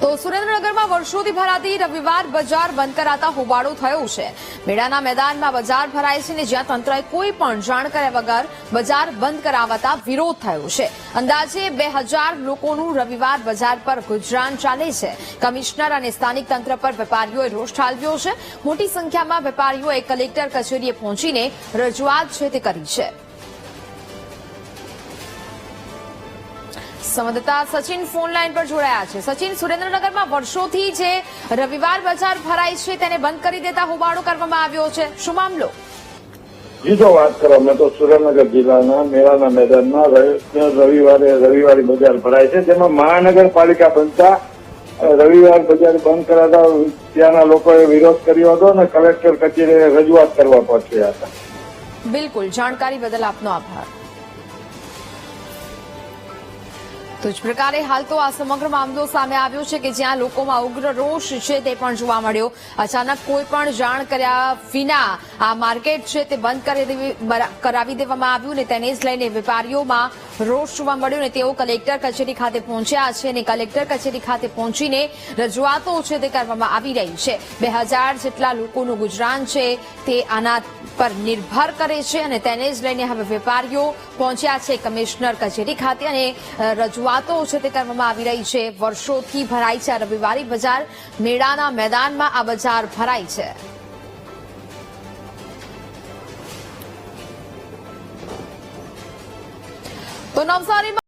તો સુરેન્દ્રનગરમાં વર્ષોથી ભરાતી રવિવાર બજાર બંધ કરાતા હોબાળો થયો છે. મેળાના મેદાનમાં બજાર ભરાય છે ને જ્યાં તંત્રએ કોઈ પણ જાણ કર્યા વગર બજાર બંધ કરાવતા વિરોધ થયો છે. અંદાજે બે હજાર લોકોનું રવિવાર બજાર પર ગુજરાન ચાલે છે. કમિશનર અને સ્થાનિક તંત્ર પર વેપારીઓએ રોષ ઠાલવ્યો છે. મોટી સંખ્યામાં વેપારીઓએ કલેક્ટર કચેરીએ પહોંચીને રજૂઆત છે તે કરી છે. સંવાદદાતા સચિન ફોન લાઈન પર જોડાયા છે. સચિન સુરેન્દ્રનગરમાં વર્ષોથી જે રવિવાર બજાર ભરાય છે તેને બંધ કરી દેતા હોબાળો કરવામાં આવ્યો છે. શું મામલો? જી જો વાત કરો મેં તો સુરેન્દ્રનગર જિલ્લાના મેળાના મેદાનમાં રવિવારે રવિવારે બજાર ભરાય છે. જેમાં મહાનગરપાલિકા બનતા રવિવાર બજાર બંધ કરાતા ત્યાંના લોકોએ વિરોધ કર્યો હતો અને કલેક્ટર કચેરીએ રજૂઆત કરવા પહોંચ્યા હતા. બિલકુલ જાણકારી બદલ આપનો આભાર. તો જ પ્રકારે હાલ તો આ સમગ્ર મામલો સામે આવ્યો છે કે જ્યાં લોકોમાં ઉગ્ર રોષ છે તે પણ જોવા મળ્યો. અચાનક કોઈ પણ જાણ કર્યા વિના આ માર્કેટ છે તે બંધ કરાવી દેવામાં આવ્યું ને તેને જ લઈને વેપારીઓમાં રોષ જોવા મળ્યો ને તેઓ કલેક્ટર કચેરી ખાતે પહોંચ્યા છે અને કલેક્ટર કચેરી ખાતે પહોંચીને રજૂઆતો છે તે કરવામાં આવી રહી છે. બે જેટલા લોકોનું ગુજરાન છે તે આના પર નિર્ભર કરે છે અને તેને જ લઈને હવે વેપારીઓ પહોંચ્યા છે કમિશનર કચેરી ખાતે અને રજૂઆતો છે તે કરવામાં આવી રહી છે. વર્ષોથી ભરાય છે આ રવિવારી બજાર. મેળાના મેદાનમાં આ બજાર ભરાય છે. તો નવસારીમાં